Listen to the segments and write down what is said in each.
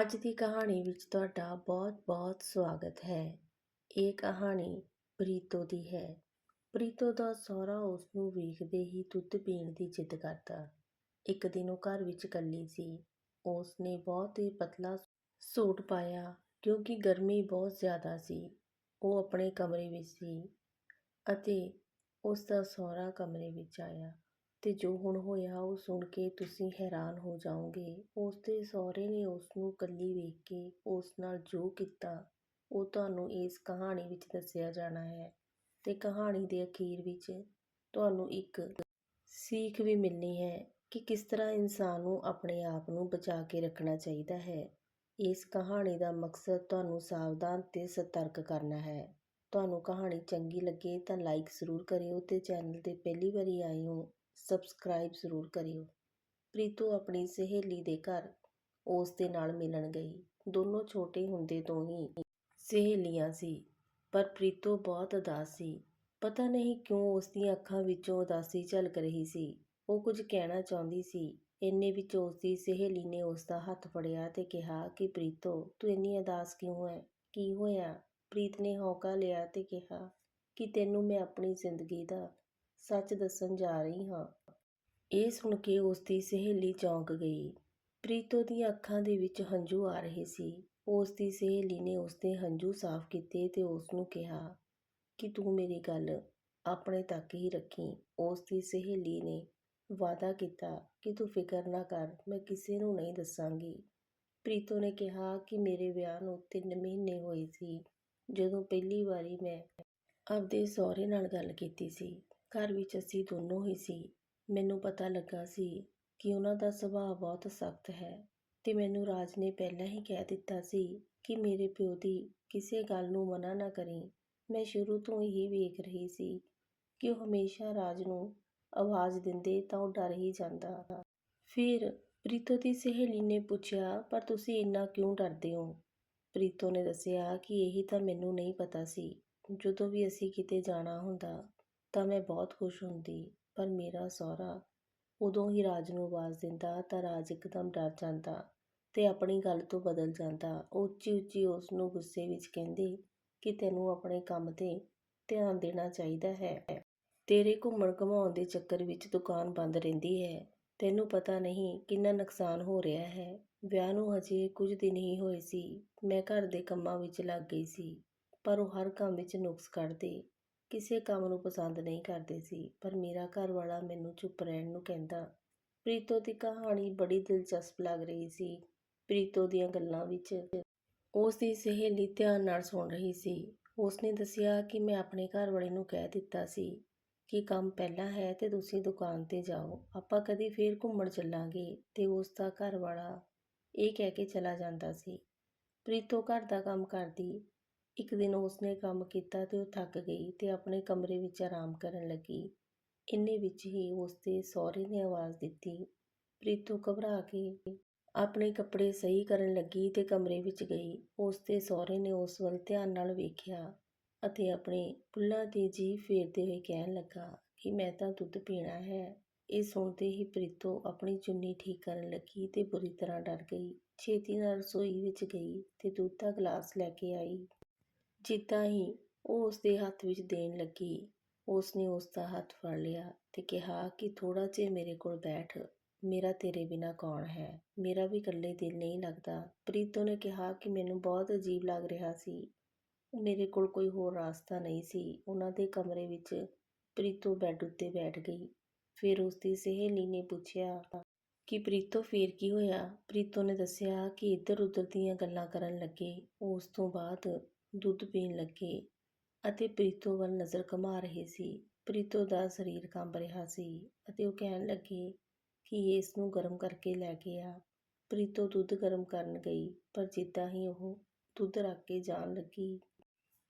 ਅੱਜ ਦੀ ਕਹਾਣੀ ਵਿੱਚ ਤੁਹਾਡਾ ਬਹੁਤ-ਬਹੁਤ ਸਵਾਗਤ ਹੈ। ਇਹ ਕਹਾਣੀ ਪ੍ਰੀਤੋ ਦੀ ਹੈ। ਪ੍ਰੀਤੋ ਦਾ ਸਹੁਰਾ ਉਸ ਨੂੰ ਵੇਖਦੇ ਹੀ ਦੁੱਧ ਪੀਣ ਦੀ ਜਿੱਦ ਕਰਦਾ। ਇੱਕ ਦਿਨ ਉਹ ਘਰ ਵਿੱਚ ਇਕੱਲੀ ਸੀ। ਉਸ ਨੇ ਬਹੁਤ ਹੀ ਪਤਲਾ ਸੂਟ ਪਾਇਆ ਕਿਉਂਕਿ ਗਰਮੀ ਬਹੁਤ ਜ਼ਿਆਦਾ ਸੀ। ਉਹ ਆਪਣੇ ਕਮਰੇ ਵਿੱਚ ਸੀ ਅਤੇ ਉਸ ਦਾ ਸਹੁਰਾ ਕਮਰੇ ਵਿੱਚ ਆਇਆ ਤੇ ਜੋ ਹੁਣ ਹੋਇਆ ਉਹ ਸੁਣ ਕੇ ਤੁਸੀਂ ਹੈਰਾਨ ਹੋ ਜਾਓਗੇ। ਉਸ ਦੇ ਸਹੁਰੇ ਨੇ ਉਸ ਨੂੰ ਇਕੱਲੀ ਵੇਖ ਕੇ ਉਸ ਨਾਲ ਜੋ ਕੀਤਾ, ਉਹ ਤੁਹਾਨੂੰ ਇਸ ਕਹਾਣੀ ਵਿੱਚ ਦੱਸਿਆ ਜਾਣਾ ਹੈ ਅਤੇ ਕਹਾਣੀ ਦੇ ਅਖੀਰ ਵਿੱਚ ਤੁਹਾਨੂੰ ਇੱਕ ਸੀਖ ਵੀ ਮਿਲਣੀ ਹੈ ਕਿ ਕਿਸ ਤਰ੍ਹਾਂ ਇਨਸਾਨ ਨੂੰ ਆਪਣੇ ਆਪ ਨੂੰ ਬਚਾ ਕੇ ਰੱਖਣਾ ਚਾਹੀਦਾ ਹੈ। ਇਸ ਕਹਾਣੀ ਦਾ ਮਕਸਦ ਤੁਹਾਨੂੰ ਸਾਵਧਾਨ ਤੇ ਸਤਰਕ ਕਰਨਾ ਹੈ। ਤੁਹਾਨੂੰ ਕਹਾਣੀ ਚੰਗੀ ਲੱਗੇ ਤਾਂ ਲਾਈਕ ਜ਼ਰੂਰ ਕਰਿਓ ਤੇ ਚੈਨਲ ਤੇ ਪਹਿਲੀ ਵਾਰੀ ਆਏ ਹੋ ਸਬਸਕ੍ਰਾਈਬ ਜ਼ਰੂਰ ਕਰਿਓ। ਪ੍ਰੀਤੋ ਆਪਣੀ ਸਹੇਲੀ ਦੇ ਘਰ ਉਸ ਦੇ ਨਾਲ ਮਿਲਣ ਗਈ। ਦੋਨੋਂ ਛੋਟੇ ਹੁੰਦੇ ਤੋਂ ਹੀ ਸਹੇਲੀਆਂ ਸੀ, ਪਰ ਪ੍ਰੀਤੋ ਬਹੁਤ ਉਦਾਸ ਸੀ। ਪਤਾ ਨਹੀਂ ਕਿਉਂ ਉਸ ਦੀਆਂ ਅੱਖਾਂ ਵਿੱਚੋਂ ਉਦਾਸੀ ਝਲਕ ਰਹੀ ਸੀ। ਉਹ ਕੁਝ ਕਹਿਣਾ ਚਾਹੁੰਦੀ ਸੀ। ਇੰਨੇ ਵਿੱਚ ਉਸ ਦੀ ਸਹੇਲੀ ਨੇ ਉਸ ਦਾ ਹੱਥ ਫੜਿਆ ਤੇ ਕਿਹਾ ਕਿ, ਪ੍ਰੀਤੋ, ਤੂੰ ਇੰਨੀ ਉਦਾਸ ਕਿਉਂ ਹੈ? ਕੀ ਹੋਇਆ? ਪ੍ਰੀਤ ਨੇ ਹੌਂਕਾ ਲਿਆ ਤੇ ਕਿਹਾ ਕਿ, ਤੈਨੂੰ ਮੈਂ ਆਪਣੀ ਜ਼ਿੰਦਗੀ ਦਾ ਸੱਚ ਦੱਸਣ ਜਾ ਰਹੀ ਹਾਂ। ਇਹ ਸੁਣ ਕੇ ਉਸ ਦੀ ਸਹੇਲੀ ਚੌਂਕ ਗਈ। ਪ੍ਰੀਤੋ ਦੀਆਂ ਅੱਖਾਂ ਦੇ ਵਿੱਚ ਹੰਝੂ ਆ ਰਹੇ ਸੀ। ਉਸ ਦੀ ਸਹੇਲੀ ਨੇ ਉਸ ਦੇ ਹੰਝੂ ਸਾਫ਼ ਕੀਤੇ ਤੇ ਉਸ ਨੂੰ ਕਿਹਾ, ਕਿ ਤੂੰ ਮੇਰੀ ਗੱਲ ਆਪਣੇ ਤੱਕ ਹੀ ਰੱਖੀ ਉਸ ਦੀ ਸਹੇਲੀ ਨੇ ਵਾਅਦਾ ਕੀਤਾ ਕਿ ਤੂੰ ਫਿਕਰ ਨਾ ਕਰ, ਮੈਂ ਕਿਸੇ ਨੂੰ ਨਹੀਂ ਦੱਸਾਂਗੀ। ਪ੍ਰੀਤੋ ਨੇ ਕਿਹਾ ਕਿ ਮੇਰੇ ਵਿਆਹ ਨੂੰ ਤਿੰਨ ਮਹੀਨੇ ਹੋਏ ਸੀ ਜਦੋਂ ਪਹਿਲੀ ਵਾਰੀ ਮੈਂ ਆਪਦੇ ਸਹੁਰੇ ਨਾਲ ਗੱਲ ਕੀਤੀ ਸੀ। ਘਰ ਵਿੱਚ ਅਸੀਂ ਦੋਨੋਂ ਹੀ ਸੀ। ਮੈਨੂੰ ਪਤਾ ਲੱਗਾ ਸੀ ਕਿ ਉਹਨਾਂ ਦਾ ਸੁਭਾਅ ਬਹੁਤ ਸਖ਼ਤ ਹੈ ਅਤੇ ਮੈਨੂੰ ਰਾਜ ਨੇ ਪਹਿਲਾਂ ਹੀ ਕਹਿ ਦਿੱਤਾ ਸੀ ਕਿ ਮੇਰੇ ਪਿਓ ਦੀ ਕਿਸੇ ਗੱਲ ਨੂੰ ਮਨ੍ਹਾ ਨਾ ਕਰੀਂ। ਮੈਂ ਸ਼ੁਰੂ ਤੋਂ ਹੀ ਵੇਖ ਰਹੀ ਸੀ ਕਿ ਉਹ ਹਮੇਸ਼ਾ ਰਾਜ ਨੂੰ ਆਵਾਜ਼ ਦਿੰਦੇ ਤਾਂ ਉਹ ਡਰ ਹੀ ਜਾਂਦਾ। ਫਿਰ ਪ੍ਰੀਤੋ ਦੀ ਸਹੇਲੀ ਨੇ ਪੁੱਛਿਆ, ਪਰ ਤੁਸੀਂ ਇੰਨਾ ਕਿਉਂ ਡਰਦੇ ਹੋ? ਪ੍ਰੀਤੋ ਨੇ ਦੱਸਿਆ ਕਿ ਇਹੀ ਤਾਂ ਮੈਨੂੰ ਨਹੀਂ ਪਤਾ ਸੀ। ਜਦੋਂ ਵੀ ਅਸੀਂ ਕਿਤੇ ਜਾਣਾ ਹੁੰਦਾ ਤਾਂ ਮੈਂ ਬਹੁਤ ਖੁਸ਼ ਹੁੰਦੀ, ਪਰ ਮੇਰਾ ਸਹੁਰਾ ਉਦੋਂ ਹੀ ਰਾਜ ਨੂੰ ਆਵਾਜ਼ ਦਿੰਦਾ ਤਾਂ ਰਾਜ ਇੱਕਦਮ ਡਰ ਜਾਂਦਾ ਅਤੇ ਆਪਣੀ ਗੱਲ ਤੋਂ ਬਦਲ ਜਾਂਦਾ। ਉਹ ਉੱਚੀ-ਉੱਚੀ ਉਸ ਨੂੰ ਗੁੱਸੇ ਵਿੱਚ ਕਹਿੰਦੀ, ਕਿ ਤੈਨੂੰ ਆਪਣੇ ਕੰਮ ਤੇ ਧਿਆਨ ਦੇਣਾ ਚਾਹੀਦਾ ਹੈ। ਤੇਰੇ ਘੁੰਮਣ ਘੁਮਾਉਣ ਦੇ ਚੱਕਰ ਵਿੱਚ ਦੁਕਾਨ ਬੰਦ ਰਹਿੰਦੀ ਹੈ। ਤੈਨੂੰ ਪਤਾ ਨਹੀਂ ਕਿੰਨਾ ਨੁਕਸਾਨ ਹੋ ਰਿਹਾ ਹੈ। ਵਿਆਹ ਨੂੰ ਹਜੇ ਕੁਝ ਦਿਨ ਹੀ ਹੋਏ ਸੀ। ਮੈਂ ਘਰ ਦੇ ਕੰਮਾਂ ਵਿੱਚ ਲੱਗ ਗਈ ਸੀ, ਪਰ ਉਹ ਹਰ ਕੰਮ ਵਿੱਚ ਨੁਕਸ ਕੱਢਦੇ। ਕਿਸੇ ਕੰਮ ਨੂੰ ਪਸੰਦ ਨਹੀਂ ਕਰਦੇ ਸੀ, ਪਰ ਮੇਰਾ ਘਰਵਾਲਾ ਮੈਨੂੰ ਚੁੱਪ ਰਹਿਣ ਨੂੰ ਕਹਿੰਦਾ। ਪ੍ਰੀਤੋ ਦੀ ਕਹਾਣੀ ਬੜੀ ਦਿਲਚਸਪ ਲੱਗ ਰਹੀ ਸੀ। ਪ੍ਰੀਤੋ ਦੀਆਂ ਗੱਲਾਂ ਵਿੱਚ ਉਸ ਦੀ ਸਹੇਲੀ ਧਿਆਨ ਨਾਲ ਸੁਣ ਰਹੀ ਸੀ। ਉਸ ਨੇ ਦੱਸਿਆ ਕਿ ਮੈਂ ਆਪਣੇ ਘਰਵਾਲੇ ਨੂੰ ਕਹਿ ਦਿੱਤਾ ਸੀ ਕਿ ਕੰਮ ਪਹਿਲਾਂ ਹੈ ਤੇ ਤੁਸੀਂ ਦੁਕਾਨ ਤੇ ਜਾਓ, ਆਪਾਂ ਕਦੀ ਫੇਰ ਘੁੰਮਣ ਚੱਲਾਂਗੇ ਤੇ ਉਸ ਦਾ ਘਰਵਾਲਾ ਇਹ ਕਹਿ ਕੇ ਚਲਾ ਜਾਂਦਾ ਸੀ। ਪ੍ਰੀਤੋ ਘਰ ਦਾ ਕੰਮ ਕਰਦੀ। ਇੱਕ ਦਿਨ ਉਸ ਨੇ ਕੰਮ ਕੀਤਾ ਤੇ ਉਹ ਥੱਕ ਗਈ ਤੇ ਆਪਣੇ ਕਮਰੇ ਵਿੱਚ ਆਰਾਮ ਕਰਨ ਲੱਗੀ। ਇੰਨੇ ਵਿੱਚ ਹੀ ਉਸਦੇ ਸਹੁਰੇ ਨੇ ਆਵਾਜ਼ ਦਿੱਤੀ। ਪ੍ਰੀਤੋ ਘਬਰਾ ਕੇ ਆਪਣੇ ਕੱਪੜੇ ਸਹੀ ਕਰਨ ਲੱਗੀ ਤੇ ਕਮਰੇ ਵਿੱਚ ਗਈ। ਉਸਦੇ ਸਹੁਰੇ ਨੇ ਉਸ ਵੱਲ ਧਿਆਨ ਨਾਲ ਵੇਖਿਆ ਅਤੇ ਆਪਣੇ ਬੁੱਲ੍ਹਾਂ ਤੇ ਜੀਭ ਫੇਰਦੇ ਹੋਏ ਕਹਿਣ ਲੱਗਾ ਕਿ ਮੈਂ ਤਾਂ ਦੁੱਧ ਪੀਣਾ ਹੈ। ਇਹ ਸੁਣਦੇ ਹੀ ਪ੍ਰੀਤੋ ਆਪਣੀ ਚੁੰਨੀ ਠੀਕ ਕਰਨ ਲੱਗੀ ਤੇ ਬੁਰੀ ਤਰ੍ਹਾਂ ਡਰ ਗਈ। ਛੇਤੀ ਨਾਲ ਰਸੋਈ ਵਿੱਚ ਗਈ ਤੇ ਦੁੱਧ ਦਾ ਗਲਾਸ ਲੈ ਕੇ ਆਈ। ਜਿੱਦਾਂ ਹੀ ਉਹ ਉਸ ਦੇ ਹੱਥ ਵਿੱਚ ਦੇਣ ਲੱਗੀ, ਉਸਨੇ ਉਸਦਾ ਹੱਥ ਫੜ ਲਿਆ ਅਤੇ ਕਿਹਾ ਕਿ ਥੋੜ੍ਹਾ ਜਿਹਾ ਮੇਰੇ ਕੋਲ ਬੈਠ ਮੇਰਾ ਤੇਰੇ ਬਿਨਾਂ ਕੌਣ ਹੈ? ਮੇਰਾ ਵੀ ਇਕੱਲੇ ਦਿਲ ਨਹੀਂ ਲੱਗਦਾ। ਪ੍ਰੀਤੋ ਨੇ ਕਿਹਾ ਕਿ ਮੈਨੂੰ ਬਹੁਤ ਅਜੀਬ ਲੱਗ ਰਿਹਾ ਸੀ। ਮੇਰੇ ਕੋਲ ਕੋਈ ਹੋਰ ਰਾਸਤਾ ਨਹੀਂ ਸੀ। ਉਹਨਾਂ ਦੇ ਕਮਰੇ ਵਿੱਚ ਪ੍ਰੀਤੋ ਬੈੱਡ ਉੱਤੇ ਬੈਠ ਗਈ। ਫਿਰ ਉਸਦੀ ਸਹੇਲੀ ਨੇ ਪੁੱਛਿਆ ਕਿ ਪ੍ਰੀਤੋ, ਫੇਰ ਕੀ ਹੋਇਆ? ਪ੍ਰੀਤੋ ਨੇ ਦੱਸਿਆ ਕਿ ਇੱਧਰ-ਉੱਧਰ ਦੀਆਂ ਗੱਲਾਂ ਕਰਨ ਲੱਗੇ। ਉਸ ਤੋਂ ਬਾਅਦ ਦੁੱਧ ਪੀਣ ਲੱਗੇ ਅਤੇ ਪ੍ਰੀਤੋ ਵੱਲ ਨਜ਼ਰ ਘੁਮਾ ਰਹੇ ਸੀ। ਪ੍ਰੀਤੋ ਦਾ ਸਰੀਰ ਕੰਬ ਰਿਹਾ ਸੀ ਅਤੇ ਉਹ ਕਹਿਣ ਲੱਗੇ ਕਿ ਇਹ ਇਸ ਨੂੰ ਗਰਮ ਕਰਕੇ ਲੈ ਕੇ ਆ। ਪ੍ਰੀਤੋ ਦੁੱਧ ਗਰਮ ਕਰਨ ਗਈ, ਪਰ ਜਿੱਦਾਂ ਹੀ ਉਹ ਦੁੱਧ ਰੱਖ ਕੇ ਜਾਣ ਲੱਗੀ,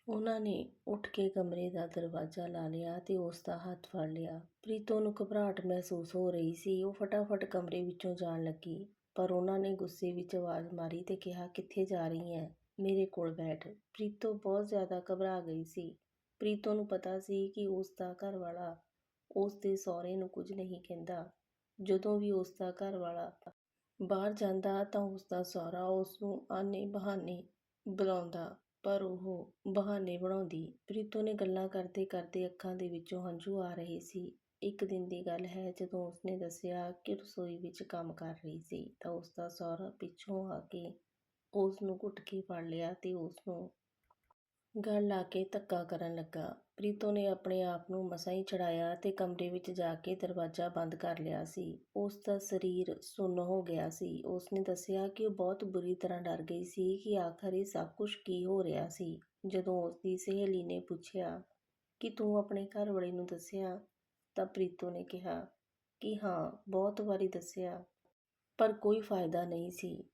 ਉਹਨਾਂ ਨੇ ਉੱਠ ਕੇ ਕਮਰੇ ਦਾ ਦਰਵਾਜ਼ਾ ਲਾ ਲਿਆ ਤੇ ਉਸ ਦਾ ਹੱਥ ਫੜ ਲਿਆ। ਪ੍ਰੀਤੋ ਨੂੰ ਘਬਰਾਹਟ ਮਹਿਸੂਸ ਹੋ ਰਹੀ ਸੀ। ਉਹ ਫਟਾਫਟ ਕਮਰੇ ਵਿੱਚੋਂ ਜਾਣ ਲੱਗੀ, ਪਰ ਉਹਨਾਂ ਨੇ ਗੁੱਸੇ ਵਿੱਚ ਆਵਾਜ਼ ਮਾਰੀ ਤੇ ਕਿਹਾ, ਕਿੱਥੇ ਜਾ ਰਹੀ ਹੈ ਮੇਰੇ ਕੋਲ ਬੈਠ। ਪ੍ਰੀਤੋ ਬਹੁਤ ਜ਼ਿਆਦਾ ਘਬਰਾ ਗਈ ਸੀ। ਪ੍ਰੀਤੋ ਨੂੰ ਪਤਾ ਸੀ ਕਿ ਉਸ ਦਾ ਘਰਵਾਲਾ ਉਸ ਦੇ ਸਹੁਰੇ ਨੂੰ ਕੁਝ ਨਹੀਂ ਕਹਿੰਦਾ। ਜਦੋਂ ਵੀ ਉਸ ਦਾ ਘਰਵਾਲਾ ਬਾਹਰ ਜਾਂਦਾ ਤਾਂ ਉਸਦਾ ਸਹੁਰਾ ਉਸਨੂੰ ਆਨੇ-ਬਹਾਨੇ ਬੁਲਾਉਂਦਾ, ਪਰ ਉਹ ਬਹਾਨੇ ਬਣਾਉਂਦੀ। ਪ੍ਰੀਤੋ ਨੇ ਗੱਲਾਂ ਕਰਦੇ-ਕਰਦੇ ਅੱਖਾਂ ਦੇ ਵਿੱਚੋਂ ਹੰਝੂ ਆ ਰਹੇ ਸੀ। ਇੱਕ ਦਿਨ ਦੀ ਗੱਲ ਹੈ, ਜਦੋਂ ਉਸਨੇ ਦੱਸਿਆ ਕਿ ਰਸੋਈ ਵਿੱਚ ਕੰਮ ਕਰ ਰਹੀ ਸੀ ਤਾਂ ਉਸਦਾ ਸਹੁਰਾ ਪਿੱਛੋਂ ਆ ਕੇ ਉਸ ਨੂੰ ਘੁੱਟ ਕੇ ਫੜ ਲਿਆ ਤੇ ਉਸਨੂੰ ਗਲ ਲਾ ਕੇ ਧੱਕਾ ਕਰਨ ਲੱਗਾ। ਪ੍ਰੀਤੋ ਨੇ ਆਪਣੇ ਆਪ ਨੂੰ ਮਸਾਂ ਹੀ ਛੁਡਾਇਆ ਤੇ ਕਮਰੇ ਵਿੱਚ ਜਾ ਕੇ ਦਰਵਾਜ਼ਾ ਬੰਦ ਕਰ ਲਿਆ ਸੀ। ਉਸ ਦਾ ਸਰੀਰ ਸੁੰਨ ਹੋ ਗਿਆ ਸੀ। ਉਸਨੇ ਦੱਸਿਆ ਕਿ ਉਹ ਬਹੁਤ ਬੁਰੀ ਤਰ੍ਹਾਂ ਡਰ ਗਈ ਸੀ ਕਿ ਆਖਰ ਇਹ ਸਭ ਕੁਝ ਕੀ ਹੋ ਰਿਹਾ ਸੀ। ਜਦੋਂ ਉਸਦੀ ਸਹੇਲੀ ਨੇ ਪੁੱਛਿਆ, ਕਿ ਤੂੰ ਆਪਣੇ ਘਰਵਾਲੇ ਨੂੰ ਦੱਸਿਆ ਤਾਂ ਪ੍ਰੀਤੋ ਨੇ ਕਿਹਾ, ਕਿ ਹਾਂ, ਬਹੁਤ ਵਾਰੀ ਦੱਸਿਆ, ਪਰ ਕੋਈ ਫਾਇਦਾ ਨਹੀਂ ਸੀ।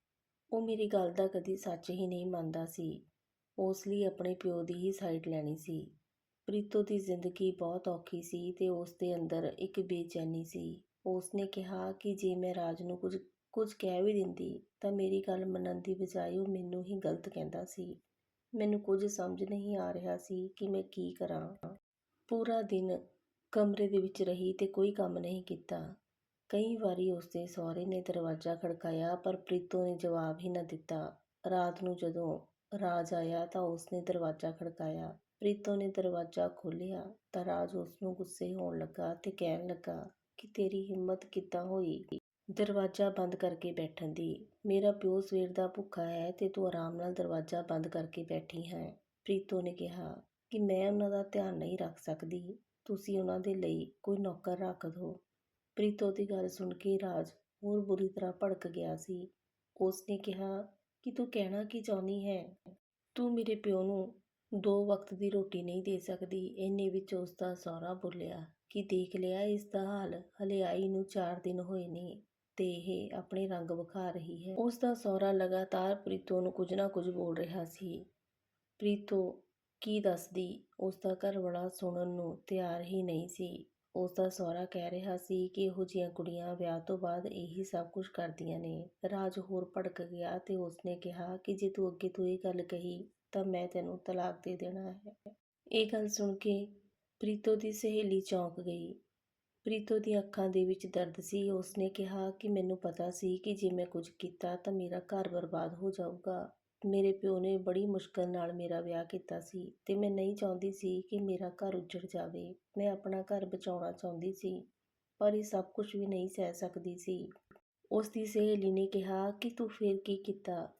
ਉਹ ਮੇਰੀ ਗੱਲ ਦਾ ਕਦੀ ਸੱਚ ਹੀ ਨਹੀਂ ਮੰਨਦਾ ਸੀ। ਉਸ ਲਈ ਆਪਣੇ ਪਿਓ ਦੀ ਹੀ ਸਾਈਡ ਲੈਣੀ ਸੀ। ਪ੍ਰੀਤੋ ਦੀ ਜ਼ਿੰਦਗੀ ਬਹੁਤ ਔਖੀ ਸੀ ਤੇ ਉਸਦੇ ਅੰਦਰ ਇੱਕ ਬੇਚੈਨੀ ਸੀ। ਉਸ ਨੇ ਕਿਹਾ ਕਿ ਜੇ ਮੈਂ ਰਾਜ ਨੂੰ ਕੁਝ ਕੁਝ ਕਹਿ ਵੀ ਦਿੰਦੀ, ਤਾਂ ਮੇਰੀ ਗੱਲ ਮੰਨਣ ਦੀ ਬਜਾਏ ਉਹ ਮੈਨੂੰ ਹੀ ਗਲਤ ਕਹਿੰਦਾ ਸੀ। ਮੈਨੂੰ ਕੁਝ ਸਮਝ ਨਹੀਂ ਆ ਰਿਹਾ ਸੀ ਕਿ ਮੈਂ ਕੀ ਕਰਾਂ। ਪੂਰਾ ਦਿਨ ਕਮਰੇ ਦੇ ਵਿੱਚ ਰਹੀ ਤੇ ਕੋਈ ਕੰਮ ਨਹੀਂ ਕੀਤਾ। ਕਈ ਵਾਰੀ ਉਸਦੇ ਸਹੁਰੇ ਨੇ ਦਰਵਾਜ਼ਾ ਖੜਕਾਇਆ, ਪਰ ਪ੍ਰੀਤੋ ਨੇ ਜਵਾਬ ਹੀ ਨਾ ਦਿੱਤਾ। ਰਾਤ ਨੂੰ ਜਦੋਂ ਰਾਜ ਆਇਆ ਤਾਂ ਉਸਨੇ ਦਰਵਾਜ਼ਾ ਖੜਕਾਇਆ। ਪ੍ਰੀਤੋ ਨੇ ਦਰਵਾਜ਼ਾ ਖੋਲ੍ਹਿਆ ਤਾਂ ਰਾਜ ਉਸਨੂੰ ਗੁੱਸੇ ਹੋਣ ਲੱਗਾ ਤੇ ਕਹਿਣ ਲੱਗਾ ਕਿ ਤੇਰੀ ਹਿੰਮਤ ਕਿੱਦਾਂ ਹੋਈ ਦਰਵਾਜ਼ਾ ਬੰਦ ਕਰਕੇ ਬੈਠਣ ਦੀ। ਮੇਰਾ ਪਿਓ ਸਵੇਰ ਦਾ ਭੁੱਖਾ ਹੈ ਤੇ ਤੂੰ ਆਰਾਮ ਨਾਲ ਦਰਵਾਜ਼ਾ ਬੰਦ ਕਰਕੇ ਬੈਠੀ ਹੈਂ। ਪ੍ਰੀਤੋ ਨੇ ਕਿਹਾ ਕਿ ਮੈਂ ਉਹਨਾਂ ਦਾ ਧਿਆਨ ਨਹੀਂ ਰੱਖ ਸਕਦੀ। ਤੁਸੀਂ ਉਹਨਾਂ ਦੇ ਲਈ ਕੋਈ ਨੌਕਰ ਰੱਖ ਦਿਓ। ਪ੍ਰੀਤੋ ਦੀ ਗੱਲ ਸੁਣ ਕੇ ਰਾਜ ਹੋਰ ਬੁਰੀ ਤਰ੍ਹਾਂ ਭੜਕ ਗਿਆ ਸੀ। ਉਸਨੇ ਕਿਹਾ, ਕਿ ਤੂੰ ਕਹਿਣਾ ਕੀ ਚਾਹੁੰਦੀ ਹੈ ਤੂੰ ਮੇਰੇ ਪਿਓ ਨੂੰ ਦੋ ਵਕਤ ਦੀ ਰੋਟੀ ਨਹੀਂ ਦੇ ਸਕਦੀ। ਇੰਨੇ ਵਿੱਚ ਉਸਦਾ ਸਹੁਰਾ ਬੋਲਿਆ, ਕਿ ਦੇਖ ਲਿਆ ਇਸ ਦਾ ਹਾਲ ਹਲੇ ਆਈ ਨੂੰ ਚਾਰ ਦਿਨ ਹੋਏ ਨੇ ਤੇ ਇਹ ਆਪਣੇ ਰੰਗ ਵਿਖਾ ਰਹੀ ਹੈ। ਉਸ ਦਾ ਸਹੁਰਾ ਲਗਾਤਾਰ ਪ੍ਰੀਤੋ ਨੂੰ ਕੁਝ ਨਾ ਕੁਝ ਬੋਲ ਰਿਹਾ ਸੀ। ਪ੍ਰੀਤੋ, ਕੀ ਦੱਸਦੀ ਉਸਦਾ ਘਰਵਾਲਾ ਸੁਣਨ ਨੂੰ ਤਿਆਰ ਹੀ ਨਹੀਂ ਸੀ। ਉਸ ਦਾ ਸਹੁਰਾ ਕਹਿ ਰਿਹਾ ਸੀ ਕਿ ਇਹੋ ਜਿਹੀਆਂ ਕੁੜੀਆਂ ਵਿਆਹ ਤੋਂ ਬਾਅਦ ਇਹੀ ਸਭ ਕੁਝ ਕਰਦੀਆਂ ਨੇ। ਰਾਜ ਹੋਰ ਭੜਕ ਗਿਆ ਤੇ ਉਸਨੇ ਕਿਹਾ ਕਿ ਜੇ ਤੂੰ ਅੱਗੇ ਤੋਂ ਇਹ ਗੱਲ ਕਹੀ, ਤਾਂ ਮੈਂ ਤੈਨੂੰ ਤਲਾਕ ਦੇ ਦੇਣਾ ਹੈ। ਇਹ ਗੱਲ ਸੁਣ ਕੇ ਪ੍ਰੀਤੋ ਦੀ ਸਹੇਲੀ ਚੌਂਕ ਗਈ। ਪ੍ਰੀਤੋ ਦੀਆਂ ਅੱਖਾਂ ਦੇ ਵਿੱਚ ਦਰਦ ਸੀ। ਉਸਨੇ ਕਿਹਾ ਕਿ ਮੈਨੂੰ ਪਤਾ ਸੀ ਕਿ ਜੇ ਮੈਂ ਕੁਝ ਕੀਤਾ ਤਾਂ ਮੇਰਾ ਘਰ ਬਰਬਾਦ ਹੋ ਜਾਊਗਾ। ਮੇਰੇ ਪਿਓ ਨੇ ਬੜੀ ਮੁਸ਼ਕਲ ਨਾਲ ਮੇਰਾ ਵਿਆਹ ਕੀਤਾ ਸੀ ਅਤੇ ਮੈਂ ਨਹੀਂ ਚਾਹੁੰਦੀ ਸੀ ਕਿ ਮੇਰਾ ਘਰ ਉੱਜੜ ਜਾਵੇ। ਮੈਂ ਆਪਣਾ ਘਰ ਬਚਾਉਣਾ ਚਾਹੁੰਦੀ ਸੀ, ਪਰ ਇਹ ਸਭ ਕੁਝ ਵੀ ਨਹੀਂ ਸਹਿ ਸਕਦੀ ਸੀ। ਉਸ ਦੀ ਸਹੇਲੀ ਨੇ ਕਿਹਾ, ਕਿ ਤੂੰ ਫਿਰ ਕੀ ਕੀਤਾ?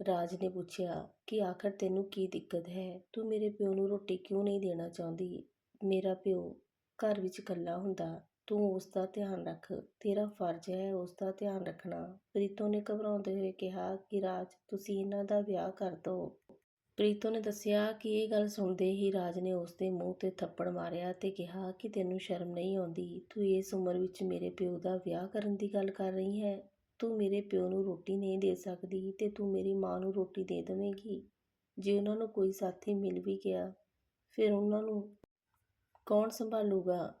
ਰਾਜ ਨੇ ਪੁੱਛਿਆ, ਕਿ ਆਖਰ ਤੈਨੂੰ ਕੀ ਦਿੱਕਤ ਹੈ? ਤੂੰ ਮੇਰੇ ਪਿਓ ਨੂੰ ਰੋਟੀ ਕਿਉਂ ਨਹੀਂ ਦੇਣਾ ਚਾਹੁੰਦੀ? ਮੇਰਾ ਪਿਓ ਘਰ ਵਿੱਚ ਇਕੱਲਾ ਹੁੰਦਾ। ਤੂੰ ਉਸਦਾ ਧਿਆਨ ਰੱਖ। ਤੇਰਾ ਫਰਜ਼ ਹੈ ਉਸ ਦਾ ਧਿਆਨ ਰੱਖਣਾ। ਪ੍ਰੀਤੋ ਨੇ ਘਬਰਾਉਂਦੇ ਹੋਏ ਕਿਹਾ ਕਿ ਰਾਜ, ਤੁਸੀਂ ਇਹਨਾਂ ਦਾ ਵਿਆਹ ਕਰ ਦਿਓ। ਪ੍ਰੀਤੋ ਨੇ ਦੱਸਿਆ ਕਿ ਇਹ ਗੱਲ ਸੁਣਦੇ ਹੀ ਰਾਜ ਨੇ ਉਸਦੇ ਮੂੰਹ ਤੇ ਥੱਪੜ ਮਾਰਿਆ ਤੇ ਕਿਹਾ ਕਿ ਤੈਨੂੰ ਸ਼ਰਮ ਨਹੀਂ ਆਉਂਦੀ? ਤੂੰ ਇਸ ਉਮਰ ਵਿੱਚ ਮੇਰੇ ਪਿਓ ਦਾ ਵਿਆਹ ਕਰਨ ਦੀ ਗੱਲ ਕਰ ਰਹੀ ਹੈ ਤੂੰ ਮੇਰੇ ਪਿਓ ਨੂੰ ਰੋਟੀ ਨਹੀਂ ਦੇ ਸਕਦੀ ਤੇ ਤੂੰ ਮੇਰੀ ਮਾਂ ਨੂੰ ਰੋਟੀ ਦੇ ਦੇਵੇਂਗੀ। ਜੇ ਉਹਨਾਂ ਨੂੰ ਕੋਈ ਸਾਥੀ ਮਿਲ ਵੀ ਗਿਆ, ਫਿਰ ਉਹਨਾਂ ਨੂੰ ਕੌਣ ਸੰਭਾਲੂਗਾ?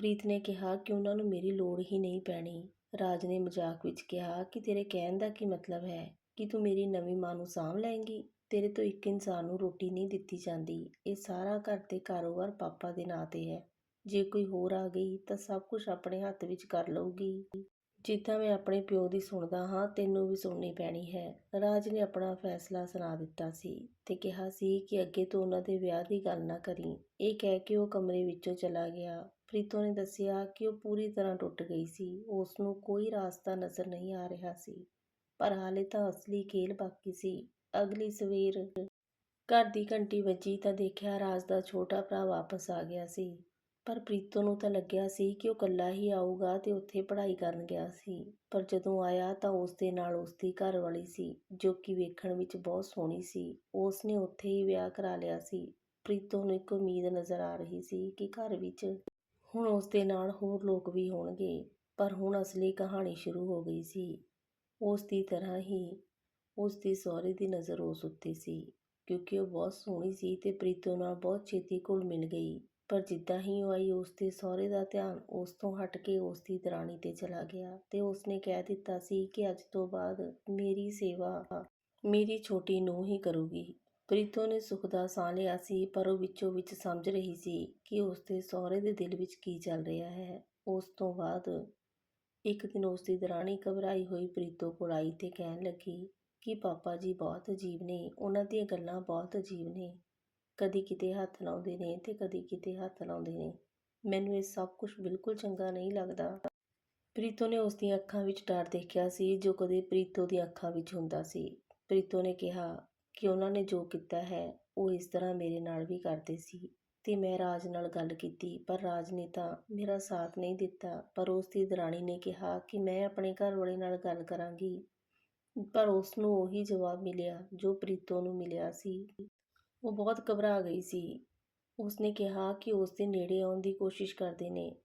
ਪ੍ਰੀਤ ਨੇ ਕਿਹਾ ਕਿ ਉਹਨਾਂ ਨੂੰ ਮੇਰੀ ਲੋੜ ਹੀ ਨਹੀਂ ਪੈਣੀ। ਰਾਜ ਨੇ ਮਜ਼ਾਕ ਵਿੱਚ ਕਿਹਾ ਕਿ ਤੇਰੇ ਕਹਿਣ ਦਾ ਕੀ ਮਤਲਬ ਹੈ ਕਿ ਤੂੰ ਮੇਰੀ ਨਵੀਂ ਮਾਂ ਨੂੰ ਸਾਂਭ ਲਏਂਗੀ? ਤੇਰੇ ਤੋਂ ਇੱਕ ਇਨਸਾਨ ਨੂੰ ਰੋਟੀ ਨਹੀਂ ਦਿੱਤੀ ਜਾਂਦੀ। ਇਹ ਸਾਰਾ ਘਰ ਤੇ ਕਾਰੋਬਾਰ ਪਾਪਾ ਦੇ ਨਾਂ ਤੇ ਹੈ। ਜੇ ਕੋਈ ਹੋਰ ਆ ਗਈ ਤਾਂ ਸਭ ਕੁਝ ਆਪਣੇ ਹੱਥ ਵਿੱਚ ਕਰ ਲਊਗੀ। ਜਿੱਦਾਂ ਮੈਂ ਆਪਣੇ ਪਿਓ ਦੀ ਸੁਣਦਾ ਹਾਂ, ਤੈਨੂੰ ਵੀ ਸੁਣਨੀ ਪੈਣੀ ਹੈ। ਰਾਜ ਨੇ ਆਪਣਾ ਫੈਸਲਾ ਸੁਣਾ ਦਿੱਤਾ ਸੀ ਤੇ ਕਿਹਾ ਸੀ ਕਿ ਅੱਗੇ ਤੋਂ ਉਹਨਾਂ ਦੇ ਵਿਆਹ ਦੀ ਗੱਲ ਨਾ ਕਰੀ ਇਹ ਕਹਿ ਕੇ ਉਹ ਕਮਰੇ ਵਿੱਚੋਂ ਚਲਾ ਗਿਆ। ਪ੍ਰੀਤੋ ਨੇ ਦੱਸਿਆ ਕਿ ਉਹ ਪੂਰੀ ਤਰ੍ਹਾਂ ਟੁੱਟ ਗਈ ਸੀ। ਉਸ ਨੂੰ ਕੋਈ ਰਾਸਤਾ ਨਜ਼ਰ ਨਹੀਂ ਆ ਰਿਹਾ ਸੀ, ਪਰ ਹਾਲੇ ਤਾਂ ਅਸਲੀ ਖੇਲ ਬਾਕੀ ਸੀ। ਅਗਲੀ ਸਵੇਰ ਘਰ ਦੀ ਘੰਟੀ ਵੱਜੀ ਤਾਂ ਦੇਖਿਆ ਰਾਜ ਦਾ ਛੋਟਾ ਭਰਾ ਵਾਪਸ ਆ ਗਿਆ ਸੀ, ਪਰ ਪ੍ਰੀਤੋ ਨੂੰ ਤਾਂ ਲੱਗਿਆ ਸੀ ਕਿ ਉਹ ਇਕੱਲਾ ਹੀ ਆਊਗਾ ਤੇ ਉੱਥੇ ਪੜ੍ਹਾਈ ਕਰਨ ਗਿਆ ਸੀ ਪਰ ਜਦੋਂ ਆਇਆ ਤਾਂ ਉਸ ਦੇ ਨਾਲ ਉਸਦੀ ਘਰਵਾਲੀ ਸੀ, ਜੋ ਕਿ ਵੇਖਣ ਵਿੱਚ ਬਹੁਤ ਸੋਹਣੀ ਸੀ। ਉਸ ਨੇ ਉੱਥੇ ਹੀ ਵਿਆਹ ਕਰਾ ਲਿਆ ਸੀ। ਪ੍ਰੀਤੋ ਨੂੰ ਇੱਕ ਉਮੀਦ ਨਜ਼ਰ ਆ ਰਹੀ ਸੀ ਕਿ ਘਰ ਵਿੱਚ ਹੁਣ ਉਸ ਦੇ ਨਾਲ ਹੋਰ ਲੋਕ ਵੀ ਹੋਣਗੇ, ਪਰ ਹੁਣ ਅਸਲੀ ਕਹਾਣੀ ਸ਼ੁਰੂ ਹੋ ਗਈ ਸੀ। ਉਸ ਦੀ ਤਰ੍ਹਾਂ ਹੀ ਉਸਦੇ ਸਹੁਰੇ ਦੀ ਨਜ਼ਰ ਉਸ ਉੱਤੇ ਸੀ, ਕਿਉਂਕਿ ਉਹ ਬਹੁਤ ਸੋਹਣੀ ਸੀ ਤੇ ਪ੍ਰੀਤੋ ਨਾਲ ਬਹੁਤ ਛੇਤੀ ਘੁਲ ਮਿਲ ਗਈ ਪਰ ਜਿੱਦਾਂ ਹੀ ਉਹ ਆਈ, ਉਸਦੇ ਸਹੁਰੇ ਦਾ ਧਿਆਨ ਉਸ ਤੋਂ ਹਟ ਕੇ ਉਸ ਦੀ ਦਰਾਣੀ ਤੇ ਚਲਾ ਗਿਆ ਤੇ ਉਸਨੇ ਕਹਿ ਦਿੱਤਾ ਸੀ ਕਿ ਅੱਜ ਤੋਂ ਬਾਅਦ ਮੇਰੀ ਸੇਵਾ ਮੇਰੀ ਛੋਟੀ ਨੂੰ ਹੀ ਕਰੂਗੀ। ਪ੍ਰੀਤੋ ਨੇ ਸੁੱਖ ਦਾ ਸਾਹ ਲਿਆ ਸੀ, ਪਰ ਉਹ ਵਿੱਚੋਂ ਵਿੱਚ ਸਮਝ ਰਹੀ ਸੀ ਕਿ ਉਸਦੇ ਸਹੁਰੇ ਦੇ ਦਿਲ ਵਿੱਚ ਕੀ ਚੱਲ ਰਿਹਾ ਹੈ। ਉਸ ਤੋਂ ਬਾਅਦ ਇੱਕ ਦਿਨ ਉਸ ਦੀ ਦਰਾਣੀ ਘਬਰਾਈ ਹੋਈ ਪ੍ਰੀਤੋ ਕੋਲ ਆਈ ਤੇ ਕਹਿਣ ਲੱਗੀ ਕਿ ਪਾਪਾ ਜੀ ਬਹੁਤ ਅਜੀਬ ਨੇ, ਉਹਨਾਂ ਦੀਆਂ ਗੱਲਾਂ ਬਹੁਤ ਅਜੀਬ ਨੇ। ਕਦੀ ਕਿਤੇ ਹੱਥ ਲਾਉਂਦੇ ਨੇ ਤੇ ਕਦੀ ਕਿਤੇ ਹੱਥ ਲਾਉਂਦੇ ਨੇ। ਮੈਨੂੰ ਇਹ ਸਭ ਕੁਝ ਬਿਲਕੁਲ ਚੰਗਾ ਨਹੀਂ ਲੱਗਦਾ। ਪ੍ਰੀਤੋ ਨੇ ਉਸ ਦੀਆਂ ਅੱਖਾਂ ਵਿੱਚ ਡਰ ਦੇਖਿਆ ਸੀ, ਜੋ ਕਦੇ ਪ੍ਰੀਤੋ ਦੀਆਂ ਅੱਖਾਂ ਵਿੱਚ ਹੁੰਦਾ ਸੀ। ਪ੍ਰੀਤੋ ਨੇ ਕਿਹਾ ਕਿ ਉਹਨਾਂ ਨੇ ਜੋ ਕੀਤਾ ਹੈ, ਉਹ ਇਸ ਤਰ੍ਹਾਂ ਮੇਰੇ ਨਾਲ ਵੀ ਕਰਦੇ ਸੀ। ਅਤੇ ਮੈਂ ਰਾਜ ਨਾਲ ਗੱਲ ਕੀਤੀ, ਪਰ ਰਾਜ ਨੇ ਤਾਂ ਮੇਰਾ ਸਾਥ ਨਹੀਂ ਦਿੱਤਾ। ਪਰ ਉਸ ਦੀ ਦਰਾਣੀ ਨੇ ਕਿਹਾ ਕਿ ਮੈਂ ਆਪਣੇ ਘਰ ਵਾਲੇ ਨਾਲ ਗੱਲ ਕਰਾਂਗੀ। ਪਰ ਉਸ ਨੂੰ ਉਹੀ ਜਵਾਬ ਮਿਲਿਆ, ਜੋ ਪ੍ਰੀਤੋ ਨੂੰ ਮਿਲਿਆ ਸੀ। ਉਹ ਬਹੁਤ ਘਬਰਾ ਗਈ ਸੀ। ਉਸਨੇ ਕਿਹਾ ਕਿ ਉਸ ਦੇ ਨੇੜੇ ਆਉਣ ਦੀ ਕੋਸ਼ਿਸ਼ ਕਰਦੇ ਨੇ।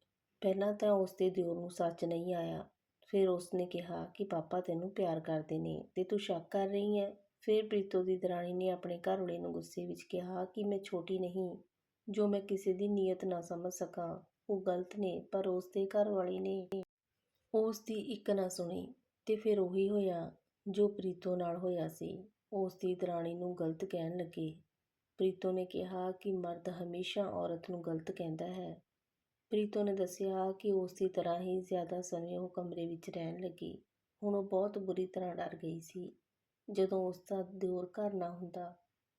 ਪਹਿਲਾਂ ਤਾਂ ਉਸ ਦੇ ਦਿਓਰ ਨੂੰ ਸੱਚ ਨਹੀਂ ਆਇਆ। ਫਿਰ ਉਸ ਨੇ ਕਿਹਾ ਕਿ ਪਾਪਾ ਤੈਨੂੰ ਪਿਆਰ ਕਰਦੇ ਨੇ ਤੇ ਤੂੰ ਸ਼ੱਕ ਕਰ ਰਹੀ ਹੈ। ਫਿਰ ਪ੍ਰੀਤੋ ਦੀ ਦਰਾਣੀ ਨੇ ਆਪਣੇ ਘਰਵਾਲੇ ਨੂੰ ਗੁੱਸੇ ਵਿੱਚ ਕਿਹਾ ਕਿ ਮੈਂ ਛੋਟੀ ਨਹੀਂ, ਜੋ ਮੈਂ ਕਿਸੇ ਦੀ ਨੀਅਤ ਨਾ ਸਮਝ ਸਕਾਂ। ਉਹ ਗਲਤ ਨੇ, ਪਰ ਉਸ ਦੇ ਘਰ ਵਾਲੇ ਨੇ ਉਸ ਦੀ ਇੱਕ ਨਾ ਸੁਣੀ ਤੇ ਫਿਰ ਉਹੀ ਹੋਇਆ ਜੋ ਪ੍ਰੀਤੋ ਨਾਲ ਹੋਇਆ ਸੀ। ਉਸ ਦੀ ਦਰਾਣੀ ਨੂੰ ਗਲਤ ਕਹਿਣ ਲੱਗੇ। ਪ੍ਰੀਤੋ ਨੇ ਕਿਹਾ ਕਿ ਮਰਦ ਹਮੇਸ਼ਾ ਔਰਤ ਨੂੰ ਗਲਤ ਕਹਿੰਦਾ ਹੈ। ਪ੍ਰੀਤੋ ਨੇ ਦੱਸਿਆ ਕਿ ਉਸ ਦੀ ਤਰ੍ਹਾਂ ਹੀ ਜ਼ਿਆਦਾ ਸਮੇਂ ਉਹ ਕਮਰੇ ਵਿੱਚ ਰਹਿਣ ਲੱਗੀ। ਹੁਣ ਉਹ ਬਹੁਤ ਬੁਰੀ ਤਰ੍ਹਾਂ ਡਰ ਗਈ ਸੀ। ਜਦੋਂ ਉਸ ਦਾ ਦਿਓਰ ਘਰ ਨਾ ਹੁੰਦਾ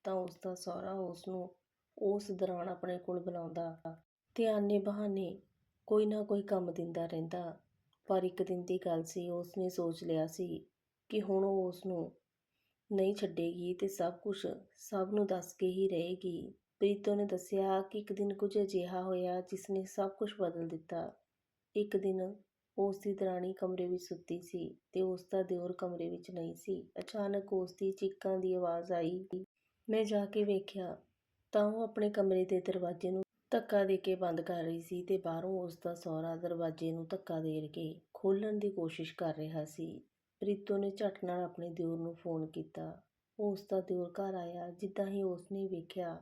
ਤਾਂ ਉਸ ਦਾ ਸਹੁਰਾ ਉਸ ਨੂੰ ਉਸ ਦੌਰਾਨ ਆਪਣੇ ਕੋਲ ਬੁਲਾਉਂਦਾ। ਤੇ ਆਨੇ ਬਹਾਨੇ ਕੋਈ ਨਾ ਕੋਈ ਕੰਮ ਦਿੰਦਾ ਰਹਿੰਦਾ। ਪਰ ਇੱਕ ਦਿਨ ਦੀ ਗੱਲ ਸੀ ਉਸ ਨੇ ਸੋਚ ਲਿਆ ਸੀ ਕਿ ਹੁਣ ਉਹ ਉਸ ਨੂੰ ਨਹੀਂ ਛੱਡੇਗੀ ਤੇ ਸਭ ਕੁਝ ਸਭ ਨੂੰ ਦੱਸ ਕੇ ਹੀ ਰਹੇਗੀ। ਪ੍ਰੀਤੋ ਨੇ ਦੱਸਿਆ ਕਿ ਇੱਕ ਦਿਨ ਕੁਝ ਅਜਿਹਾ ਹੋਇਆ ਜਿਸ ਨੇ ਸਭ ਕੁਝ ਬਦਲ ਦਿੱਤਾ। ਇੱਕ ਦਿਨ ਉਸ ਦੀ ਦਰਾਣੀ ਕਮਰੇ ਵਿੱਚ ਸੁੱਤੀ ਸੀ ਤੇ ਉਸ ਦਾ ਦਿਓਰ ਕਮਰੇ ਵਿੱਚ ਨਹੀਂ ਸੀ। ਅਚਾਨਕ ਉਸ ਦੀ ਚੀਕਾਂ ਦੀ ਆਵਾਜ਼ ਆਈ। ਮੈਂ ਜਾ ਕੇ ਵੇਖਿਆ ਤਾਂ ਉਹ ਆਪਣੇ ਕਮਰੇ ਦੇ ਦਰਵਾਜ਼ੇ ਨੂੰ ਧੱਕਾ ਦੇ ਕੇ ਬੰਦ ਕਰ ਰਹੀ ਸੀ ਤੇ ਬਾਹਰੋਂ ਉਸ ਦਾ ਸਹੁਰਾ ਦਰਵਾਜ਼ੇ ਨੂੰ ਧੱਕਾ ਦੇ ਕੇ ਖੋਲ੍ਹਣ ਦੀ ਕੋਸ਼ਿਸ਼ ਕਰ ਰਿਹਾ ਸੀ। ਪ੍ਰੀਤੋ ਨੇ ਝਟ ਨਾਲ ਆਪਣੇ ਦਿਓਰ ਨੂੰ ਫੋਨ ਕੀਤਾ। ਉਸ ਦਾ ਦਿਓਰ ਘਰ ਆਇਆ। ਜਿੱਦਾਂ ਹੀ ਉਸਨੇ ਵੇਖਿਆ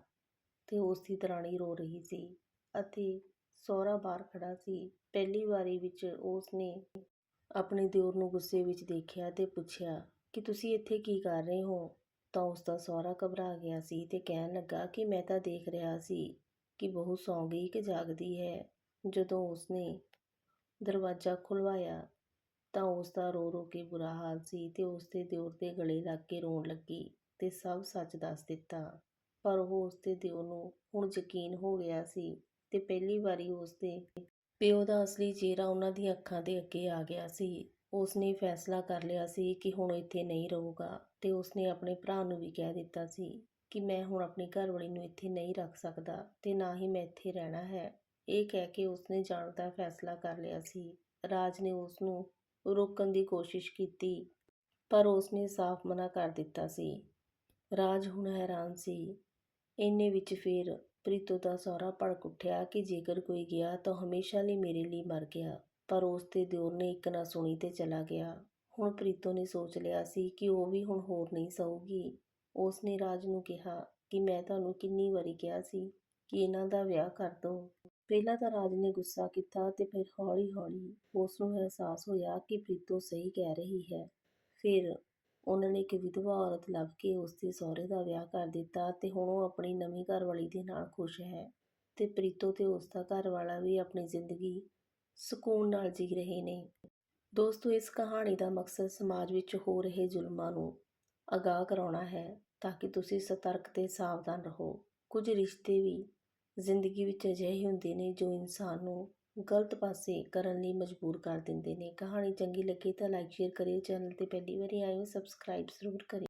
ਤੇ ਉਸ ਦੀ ਦਰਾਣੀ ਰੋ ਰਹੀ ਸੀ ਅਤੇ ਸਹੁਰਾ ਬਾਹਰ ਖੜਾ ਸੀ। ਪਹਿਲੀ ਵਾਰੀ ਵਿੱਚ ਉਸ ਨੇ ਆਪਣੇ ਦਿਓਰ ਨੂੰ ਗੁੱਸੇ ਵਿੱਚ ਦੇਖਿਆ ਤੇ ਪੁੱਛਿਆ, ਕਿ ਤੁਸੀਂ ਇੱਥੇ ਕੀ ਕਰ ਰਹੇ ਹੋ? ਤਾਂ ਉਸ ਦਾ ਸਹੁਰਾ ਘਬਰਾ ਗਿਆ ਸੀ ਤੇ ਕਹਿਣ ਲੱਗਾ ਕਿ ਮੈਂ ਤਾਂ ਦੇਖ ਰਿਹਾ ਸੀ ਕਿ ਬਹੂ ਸੌਂ ਗਈ ਕਿ ਜਾਗਦੀ ਹੈ। ਜਦੋਂ ਉਸਨੇ ਦਰਵਾਜ਼ਾ ਖੁਲਵਾਇਆ ਤਾਂ ਉਸ ਦਾ ਰੋ ਰੋ ਕੇ ਬੁਰਾ ਹਾਲ ਸੀ ਤੇ ਉਸ ਦੇ ਦਿਓਰ ਦੇ ਗਲੇ ਲੱਗ ਕੇ ਰੋਣ ਲੱਗੀ ਤੇ ਸਭ ਸੱਚ ਦੱਸ ਦਿੱਤਾ। ਪਰ ਉਹ ਉਸ ਦੇ ਦਿਓਰ ਨੂੰ ਹੁਣ ਯਕੀਨ ਹੋ ਗਿਆ ਸੀ ਤੇ ਪਹਿਲੀ ਵਾਰੀ ਉਸ ਦੇ ਪਿਓ ਦਾ ਅਸਲੀ ਚਿਹਰਾ ਉਹਨਾਂ ਦੀਆਂ ਅੱਖਾਂ ਦੇ ਅੱਗੇ ਆ ਗਿਆ ਸੀ। ਉਸਨੇ ਫੈਸਲਾ ਕਰ ਲਿਆ ਸੀ ਕਿ ਹੁਣ ਇੱਥੇ ਨਹੀਂ ਰਹੂਗਾ ਤੇ ਉਸਨੇ ਆਪਣੇ ਭਰਾ ਨੂੰ ਵੀ ਕਹਿ ਦਿੱਤਾ ਸੀ ਕਿ ਮੈਂ ਹੁਣ ਆਪਣੀ ਘਰਵਾਲੀ ਨੂੰ ਇੱਥੇ ਨਹੀਂ ਰੱਖ ਸਕਦਾ ਤੇ ਨਾ ਹੀ ਮੈਂ ਇੱਥੇ ਰਹਿਣਾ ਹੈ। ਇਹ ਕਹਿ ਕੇ ਉਸਨੇ ਜਾਣ ਦਾ ਫੈਸਲਾ ਕਰ ਲਿਆ ਸੀ। ਰਾਜ ਨੇ ਉਸ ਨੂੰ ਰੋਕਣ ਦੀ ਕੋਸ਼ਿਸ਼ ਕੀਤੀ, ਪਰ ਉਸਨੇ ਸਾਫ਼ ਮਨਾ ਕਰ ਦਿੱਤਾ ਸੀ। ਰਾਜ ਹੁਣ ਹੈਰਾਨ ਸੀ। ਇੰਨੇ ਵਿੱਚ ਫਿਰ ਪ੍ਰੀਤੋ ਦਾ ਸਹੁਰਾ ਭੜਕ ਉੱਠਿਆ ਕਿ ਜੇਕਰ ਕੋਈ ਗਿਆ ਤਾਂ ਹਮੇਸ਼ਾ ਲਈ ਮੇਰੇ ਲਈ ਮਰ ਗਿਆ, ਪਰ ਉਸ ਦੇ ਦਿਓਰ ਨੇ ਇੱਕ ਨਾ ਸੁਣੀ ਤੇ ਚਲਾ ਗਿਆ। ਹੁਣ ਪ੍ਰੀਤੋ ਨੇ ਸੋਚ ਲਿਆ ਸੀ ਕਿ ਉਹ ਵੀ ਹੁਣ ਹੋਰ ਨਹੀਂ ਸਹੂਗੀ। ਉਸ ਨੇ ਰਾਜ ਨੂੰ ਕਿਹਾ ਕਿ ਮੈਂ ਤੁਹਾਨੂੰ ਕਿੰਨੀ ਵਾਰੀ ਕਿਹਾ ਸੀ ਕਿ ਇਹਨਾਂ ਦਾ ਵਿਆਹ ਕਰ ਦਿਓ ਪਹਿਲਾਂ ਤਾਂ ਰਾਜ ਨੇ ਗੁੱਸਾ ਕੀਤਾ ਤੇ ਫਿਰ ਹੌਲੀ-ਹੌਲੀ ਉਸ ਨੂੰ ਅਹਿਸਾਸ ਹੋਇਆ ਕਿ ਪ੍ਰੀਤੋ ਸਹੀ ਕਹਿ ਰਹੀ ਹੈ। ਫਿਰ ਉਹਨਾਂ ਨੇ ਇੱਕ ਵਿਧਵਾ ਔਰਤ ਲੱਭ ਕੇ ਉਸ ਦੇ ਸਹੁਰੇ ਦਾ ਵਿਆਹ ਕਰ ਦਿੱਤਾ ਅਤੇ ਹੁਣ ਉਹ ਆਪਣੀ ਨਵੀਂ ਘਰਵਾਲੀ ਦੇ ਨਾਲ ਖੁਸ਼ ਹੈ ਅਤੇ ਪ੍ਰੀਤੋ ਅਤੇ ਉਸ ਦਾ ਘਰਵਾਲਾ ਵੀ ਆਪਣੀ ਜ਼ਿੰਦਗੀ ਸਕੂਨ ਨਾਲ ਜੀ ਰਹੇ ਨੇ। ਦੋਸਤੋ, ਇਸ ਕਹਾਣੀ ਦਾ ਮਕਸਦ ਸਮਾਜ ਵਿੱਚ ਹੋ ਰਹੇ ਜ਼ੁਲਮਾਂ ਨੂੰ ਅਗਾਹ ਕਰਾਉਣਾ ਹੈ ਤਾਂ ਕਿ ਤੁਸੀਂ ਸਤਰਕ ਤੇ ਸਾਵਧਾਨ ਰਹੋ। ਕੁਝ ਰਿਸ਼ਤੇ ਵੀ ਜ਼ਿੰਦਗੀ ਵਿੱਚ ਅਜਿਹੇ ਹੁੰਦੇ ਨੇ ਜੋ ਇਨਸਾਨ ਨੂੰ ਗਲਤ ਪਾਸੇ ਕਰਨ ਲਈ ਮਜਬੂਰ ਕਰ ਦਿੰਦੇ ਨੇ। ਕਹਾਣੀ ਚੰਗੀ ਲੱਗੀ ਤਾਂ ਲਾਈਕ ਸ਼ੇਅਰ ਕਰਿਓ ਚੈਨਲ ਤੇ ਪਹਿਲੀ ਵਾਰੀ ਆਏ ਹੋ ਸਬਸਕ੍ਰਾਈਬ ਜ਼ਰੂਰ ਕਰਿਓ।